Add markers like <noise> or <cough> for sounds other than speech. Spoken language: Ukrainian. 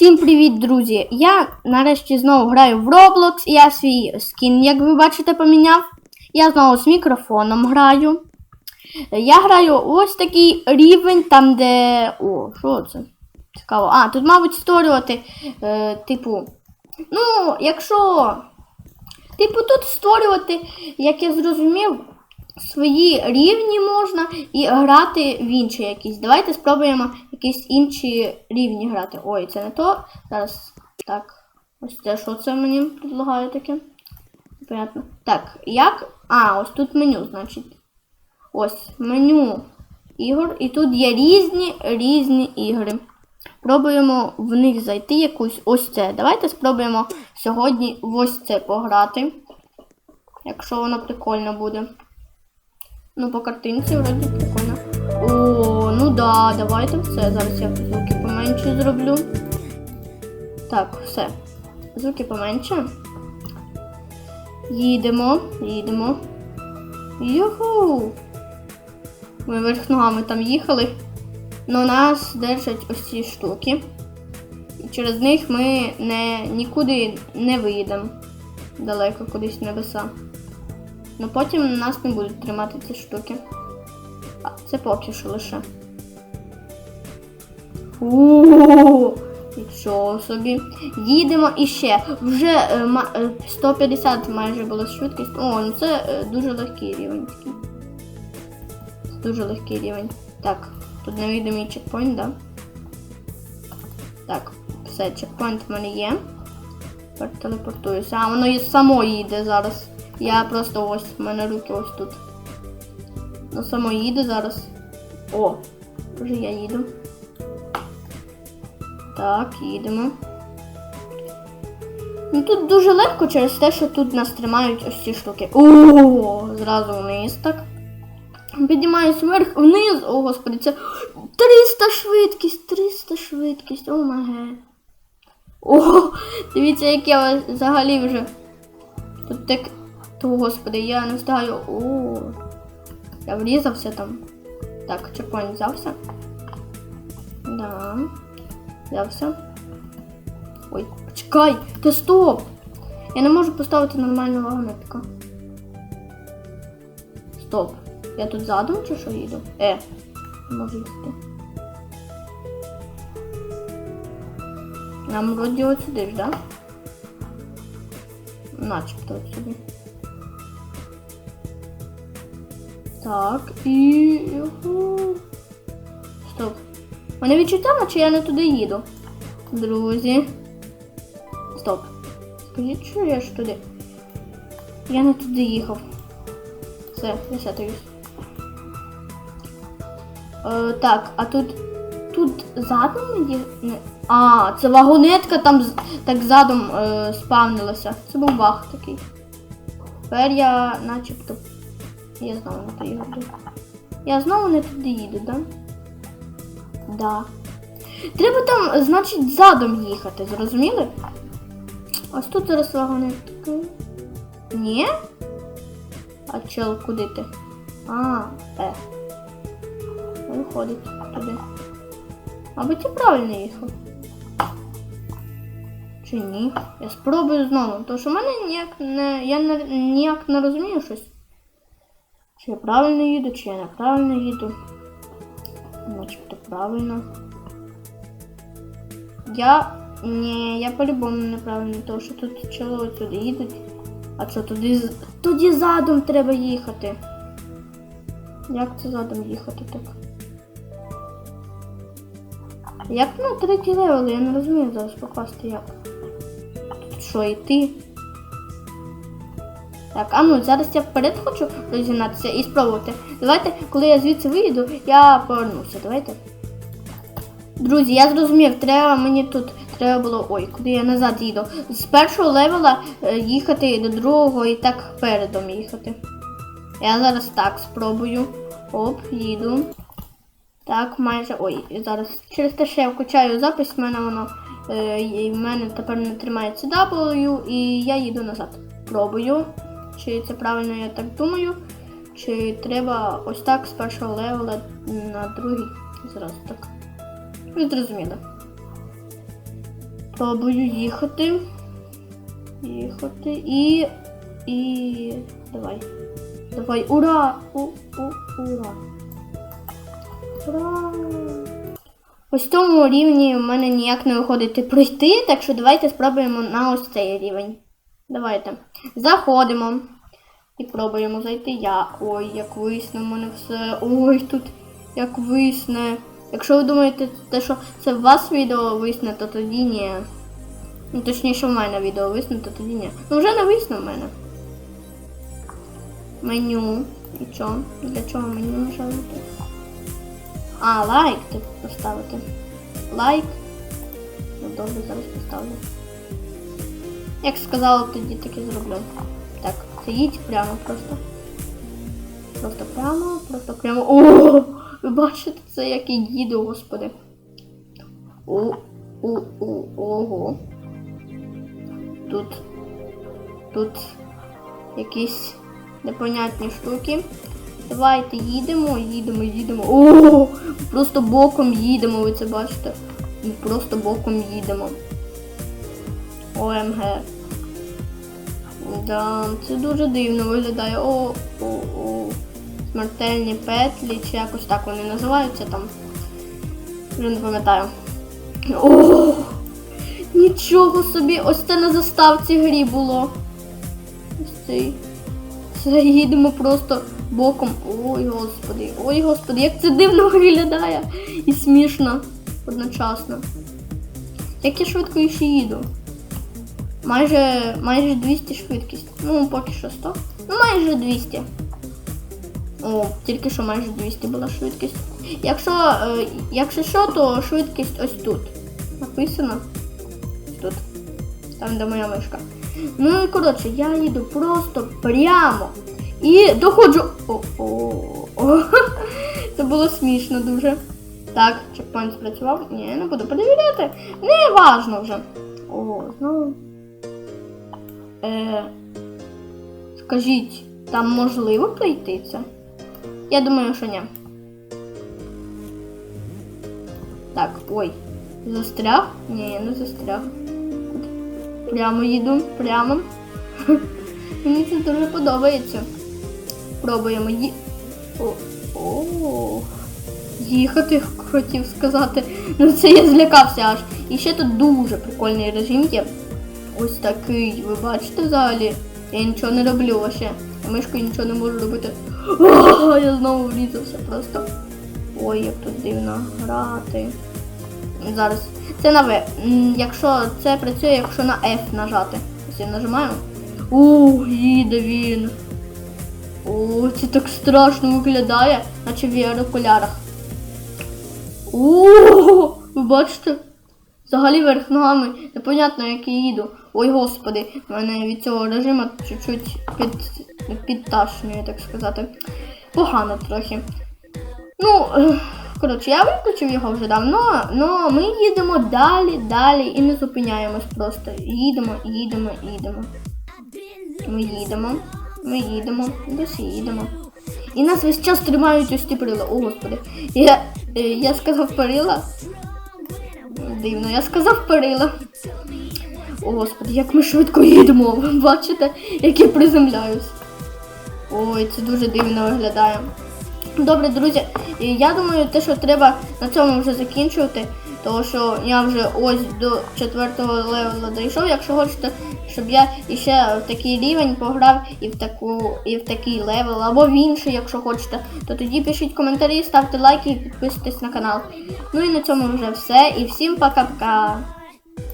Всім привіт, друзі! Я нарешті знову граю в Roblox. Я свій скін, як ви бачите, поміняв. Я знову з мікрофоном граю. Я граю ось такий рівень, там де. О, що це? Цікаво. А, тут, мабуть, створювати, е, типу. Ну, якщо. Типу, тут створювати, як я зрозумів, свої рівні можна і грати в інші якісь. Давайте спробуємо якісь інші рівні грати. Ой, це не то. Зараз. Так. Ось це що це мені предлагає таке? Понятно. Так, як. А, ось тут меню, значить. Ось меню ігор. І тут є різні різні ігри. Пробуємо в них зайти якусь ось це. Давайте спробуємо сьогодні ось це пограти. Якщо воно прикольно буде. Ну, по картинці вроді прикольно. О, ну да, давайте все. Зараз я звуки поменше зроблю. Так, все. Звуки поменше. Їдемо, їдемо. Юху! Ми верх ногами там їхали. Но нас держать ось ці штуки. І через них ми не, нікуди не виїдемо. Далеко кудись небеса. Ну потім нас не будуть тримати ці штуки. А, це поки що лише. Ууу, нічого собі. Їдемо іще. Вже е, ма- е, 150 майже була швидкість. О, ну це е, дуже легкий рівень такий. Це дуже легкий рівень. Так, тут невідомий чекпоінт, да? Так, все, чекпоінт в мене є. Тепер телепортуюся. А воно само їде зараз. Я просто ось, в мене руки ось тут. Воно само їде зараз. О, вже я їду. Так, їдемо. Ну тут дуже легко через те, що тут нас тримають ось ці штуки. О, зразу вниз так. Піднімаюсь вверх, вниз. О, господи, це 300 швидкість, 300 швидкість, о маге. О, дивіться, як я взагалі вже. Тут так. То, господи, я не встигаю. О, я врізався там. Так, чекпоінт взявся. Да. Взявся. Ой, почекай! Та стоп! Я не можу поставити нормальну вагонетку. Стоп. Я тут задом чи що їду? Е, не можу їхати. Нам вроді от сюди ж, да? Начебто от сюди. Так, і. Стоп. Мене відчуття, наче я не туди їду. Друзі. Стоп. Скажіть, що я ж туди? Я не туди їхав. Все, ресетуюсь. Е, так, а тут. Тут задом. Не... А, це вагонетка там так задом е, спавнилася. Це був баг такий. Тепер я начебто. Я знову не туди. Я знову не туди їду, да? Да. Треба там, значить, задом їхати, зрозуміли? Ось тут зараз вагонетка. Ні? А чел, куди ти? А, е. Виходить туди. Мабуть, я правильно їхав. Чи ні? Я спробую знову, тому що в мене ніяк не. Я ніяк не розумію щось. Я правильно їду, чи я неправильно їду. Начебто правильно. Я. Ні, я по-любому неправильно, тому що тут чоловік сюди їдуть. А це туди тоді задом треба їхати. Як це задом їхати так? Як на третій левел, я не розумію зараз покласти як. Тут що, йти? Так, а ну зараз я вперед хочу розігнатися і спробувати. Давайте, коли я звідси виїду, я повернуся. Давайте. Друзі, я зрозумів, треба мені тут. Треба було. Ой, куди я назад їду. З першого левела е, їхати до другого і так передом їхати. Я зараз так спробую. Оп, їду. Так, майже. Ой, зараз через те, що я вкачаю запис, в мене воно. Е, в мене тепер не тримається W, і я їду назад. Пробую. Чи це правильно я так думаю? Чи треба ось так з першого левела на другий? Зразу так. Ви зрозуміли. Пробую їхати. Їхати і. І. Давай. Давай. Ура! У, у, ура! Ура! Ось в цьому рівні в мене ніяк не виходить пройти, так що давайте спробуємо на ось цей рівень. Давайте. Заходимо. І пробуємо зайти. Я. Ой, як висне в мене все. Ой, тут як висне. Якщо ви думаєте, те, що це у вас відео висне, то тоді ні. Ну, точніше, в мене відео висне, то тоді ні. Ну вже не висне в мене. Меню. І що? Для чого меню нажати? А, лайк типу поставити. Лайк. Ну добре, зараз поставлю. Як сказала, тоді так і зроблю. Так, сидіть прямо просто. Просто прямо, просто прямо. О! Ви бачите це, як я їду, господи. О, о, о, ого. Тут. Тут якісь непонятні штуки. Давайте їдемо, їдемо, їдемо. О, просто боком їдемо, ви це бачите? Просто боком їдемо. ОМГ. Да, це дуже дивно виглядає. О, о, о. Смертельні петлі, чи якось так вони називаються там. Вже не пам'ятаю. О! Нічого собі! Ось це на заставці грі було. Ось цей. Це їдемо просто боком. Ой, господи, ой, господи, як це дивно виглядає. І смішно одночасно. Як я швидко ще їду. Майже, майже 200 швидкість. Ну, поки що 100. Ну, майже 200. О, тільки що майже 200 була швидкість. Якщо, е, якщо що, то швидкість ось тут. Написано. Тут. Там, де моя мишка. Ну і коротше, я їду просто прямо. І доходжу. О, о, о. <laughs> Це було смішно дуже. Так, чекпоінт спрацював. Ні, не буду перевіряти. Не важно вже. О, знову. Е, скажіть, там можливо пройти це? Я думаю, що ні. Так, ой. Застряг? Ні, не застряг. Прямо їду, прямо. <laughs> Мені це дуже подобається. Пробуємо ї... О, о, їхати, хотів сказати. Ну це я злякався аж. І ще тут дуже прикольний режим є. Ось такий, ви бачите взагалі? Я нічого не роблю вообще. Я мишкою нічого не можу робити. О, я знову врізався просто. Ой, як тут дивно грати. Зараз. Це на В. Якщо це працює, якщо на F нажати. Ось я нажимаю. Ух, їде він. О, це так страшно виглядає, наче в VR-окулярах. О, ви бачите? Взагалі верх ногами, непонятно, як я їду. Ой, господи, мене від цього режиму чуть-чуть під, підташнює, так сказати. Погано трохи. Ну, коротше, я виключив його вже давно, але ми їдемо далі, далі і не зупиняємось просто. Їдемо, їдемо, їдемо. Ми їдемо, ми їдемо, досі їдемо. І нас весь час тримають ось ті перила. О, господи. Я, я сказав перила. Дивно, я сказав перила. О, господи, як ми швидко їдемо. <laughs> Бачите, як я приземляюсь. Ой, це дуже дивно виглядає. Добре, друзі, я думаю, те, що треба на цьому вже закінчувати, тому що я вже ось до четвертого левела дійшов. Якщо хочете, щоб я іще в такий рівень пограв і в таку, і в такий левел, або в інший, якщо хочете, то тоді пишіть коментарі, ставте лайки і підписуйтесь на канал. Ну і на цьому вже все. І всім пока-пока.